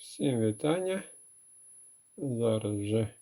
Всім вітання. Зараз вже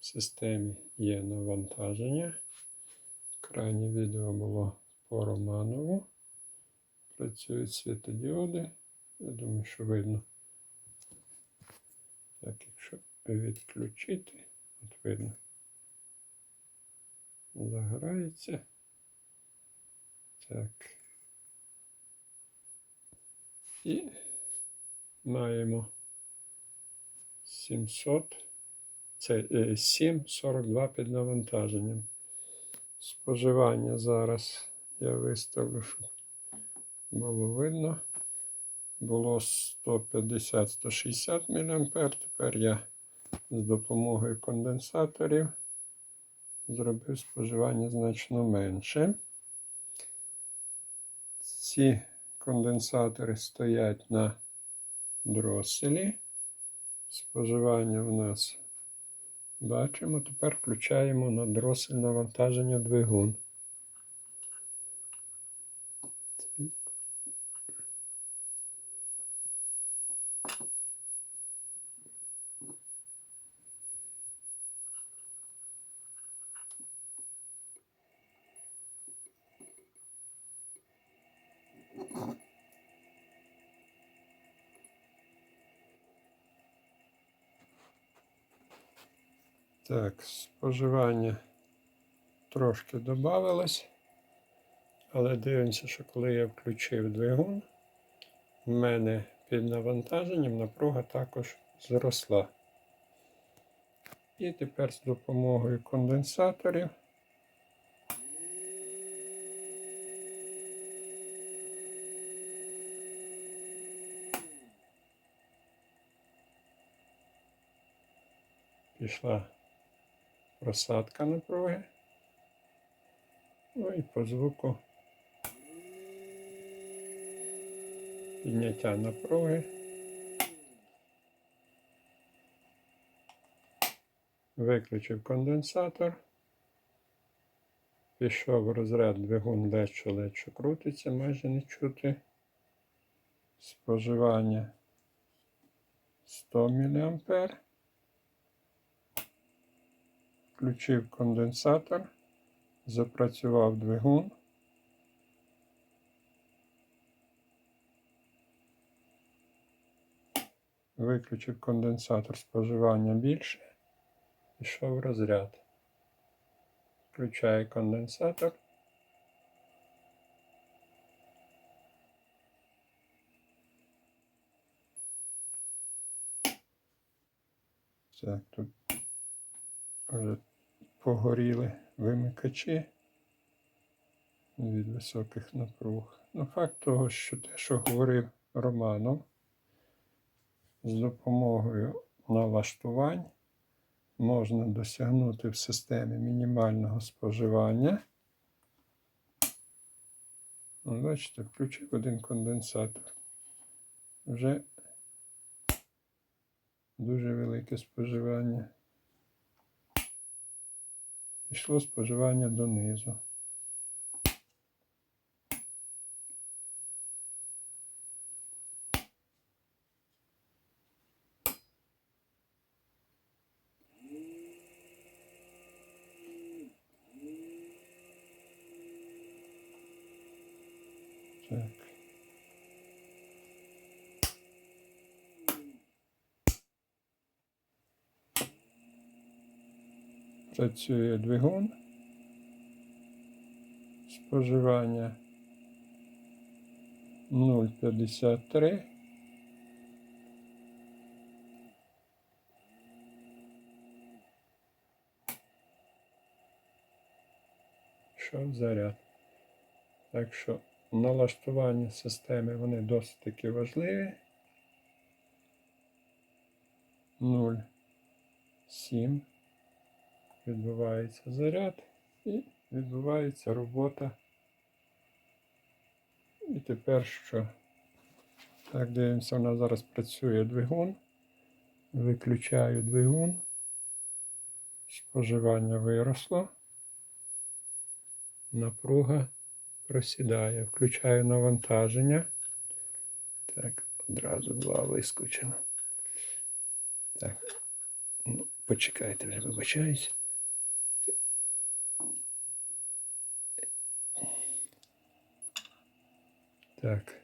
в системі є навантаження. Крайнє відео було по Романову. Працюють світодіоди. Я думаю, що видно. Так, якщо відключити, от видно. Загорається. Так. І маємо 700, це е, 7,42 під навантаженням. Споживання зараз я виставлю, щоб було видно. Було 150-160 мА. Тепер я з допомогою конденсаторів зробив споживання значно менше. Ці конденсатори стоять на дроселі. Споживання у нас бачимо. Тепер включаємо на дросель навантаження двигун. Так, споживання трошки додавалось, але дивимося, що коли я включив двигун, в мене під навантаженням напруга також зросла. І тепер з допомогою конденсаторів пішла просадка напруги. Ну і по звуку підняття напруги. Виключив конденсатор. Пішов розряд двигун легше крутиться, майже не чути. Споживання 100 мА. Включив конденсатор, запрацював двигун. Виключив конденсатор споживання більше. Пішов розряд. Включаю конденсатор. Так, тут погоріли вимикачі від високих напруг. Ну, факт того, що те, що говорив Романов, з допомогою налаштувань можна досягнути в системі мінімального споживання. Ну, Бачите, включив один конденсатор. Вже дуже велике споживання. Пішло споживання донизу. Так. Працює двигун. Споживання 0,53. Пішов заряд. Так що налаштування системи вони досить таки важливі. 0,7 відбувається заряд і відбувається робота. І тепер що? Так, дивимося, у нас зараз працює двигун. Виключаю двигун. Споживання виросло. Напруга просідає. Включаю навантаження. Так, одразу два вискочило. Так. Ну, почекайте, вже вибачаюсь. Так.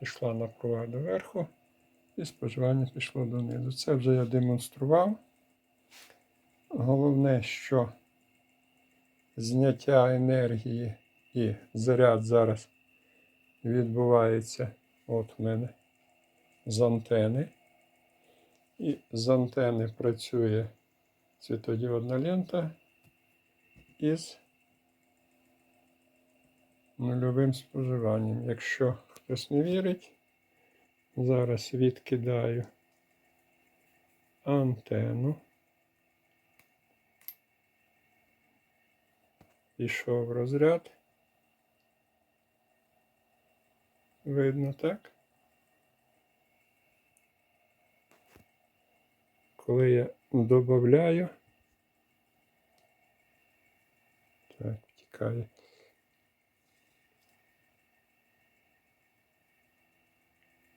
Пішла напруга доверху і споживання пішло донизу. Це вже я демонстрував. Головне, що зняття енергії і заряд зараз відбувається от в мене з антени. І з антени працює світодіодна лента із нульовим споживанням. Якщо хтось не вірить, зараз відкидаю антенну. Пішов розряд. Видно так? Коли я додаю, так, втікає.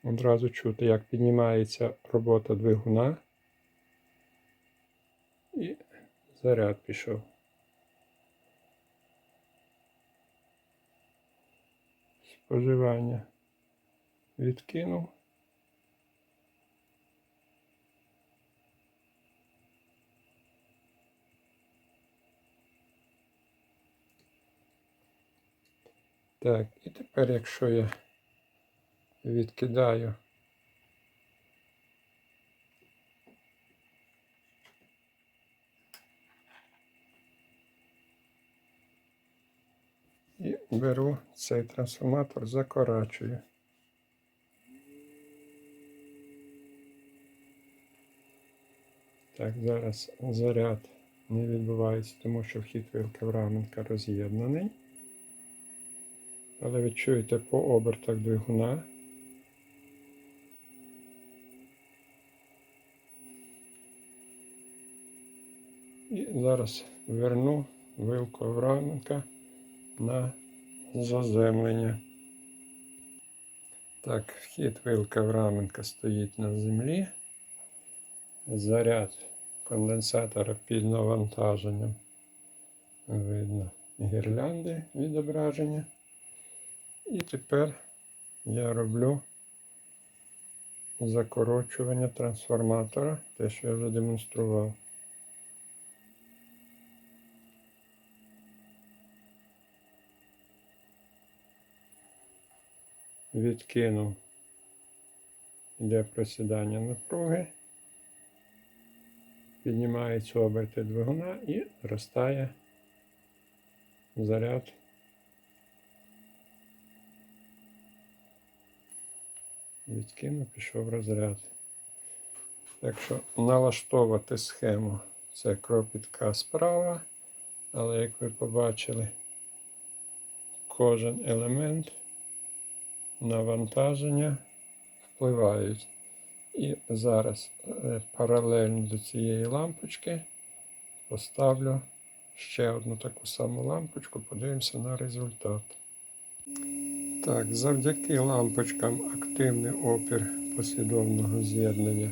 Одразу чути, як піднімається робота двигуна. І заряд пішов. Споживання відкинув. Так, і тепер, якщо я відкидаю і беру цей трансформатор, закорачую. Так, зараз заряд не відбувається, тому що вхід вилки Враменка роз'єднаний. Але ви чуєте по обертах двигуна. І зараз верну вилку Авраменка на заземлення. Так, вхід вилка Авраменка стоїть на землі. Заряд конденсатора під навантаженням. Видно гірлянди відображення. І тепер я роблю закорочування трансформатора, те, що я вже демонстрував. Відкинув для просідання напруги, піднімаються оберти двигуна і зростає заряд. Відкинув, пішов розряд. Так що налаштовувати схему це кропітка справа, але як ви побачили, кожен елемент навантаження впливають. І зараз е, паралельно до цієї лампочки поставлю ще одну таку саму лампочку, подивимося на результат. Так, завдяки лампочкам активний опір послідовного з'єднання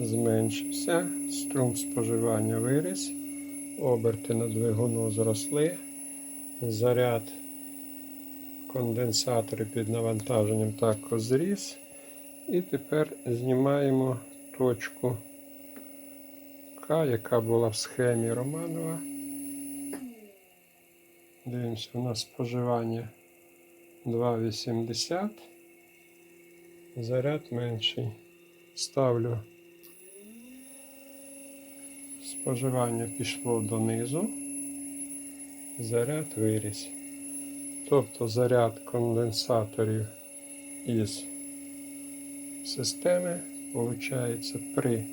зменшився, струм споживання виріс, оберти на двигуну зросли, заряд конденсатори під навантаженням також зріс. І тепер знімаємо точку К, яка була в схемі Романова. Дивимося, у нас споживання 2,80. Заряд менший. Ставлю. Споживання пішло донизу. Заряд виріс. Тобто заряд конденсаторів із системи виходить при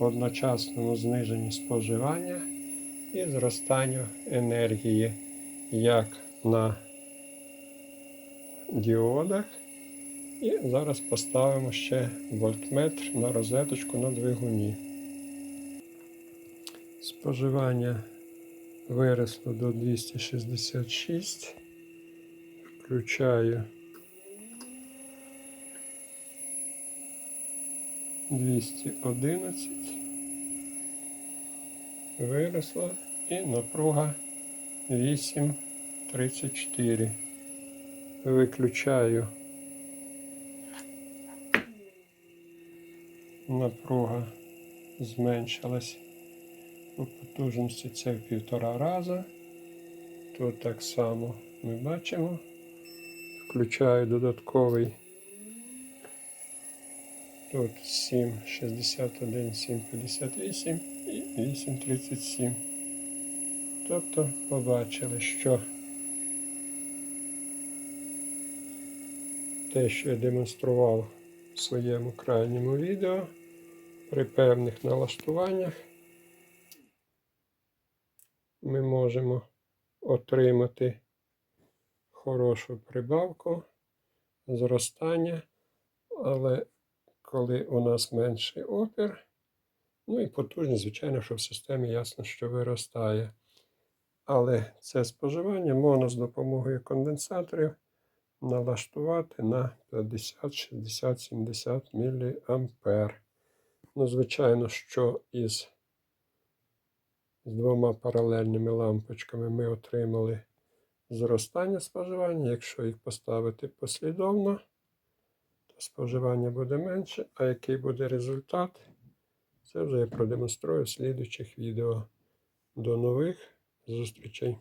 одночасному зниженні споживання і зростанню енергії як на діодах. І зараз поставимо ще вольтметр на розеточку на двигуні. Споживання виросло до 266. Включаю 211. Виросла і напруга 8,34. Виключаю. Напруга зменшилась по потужності це в півтора рази. Тут так само ми бачимо. Включаю додатковий. Тут 7,61, 7,58 і 8,37. Тобто побачили, що те, що я демонстрував в своєму крайньому відео, при певних налаштуваннях ми можемо отримати хорошу прибавку, зростання, але коли у нас менший опір, ну і потужність, звичайно, що в системі ясно, що виростає. Але це споживання можна з допомогою конденсаторів налаштувати на 50, 60, 70 мА. Ну, звичайно, що із двома паралельними лампочками ми отримали зростання споживання. Якщо їх поставити послідовно, то споживання буде менше, а який буде результат, це вже я продемонструю в слідучих відео. До нових зустрічей!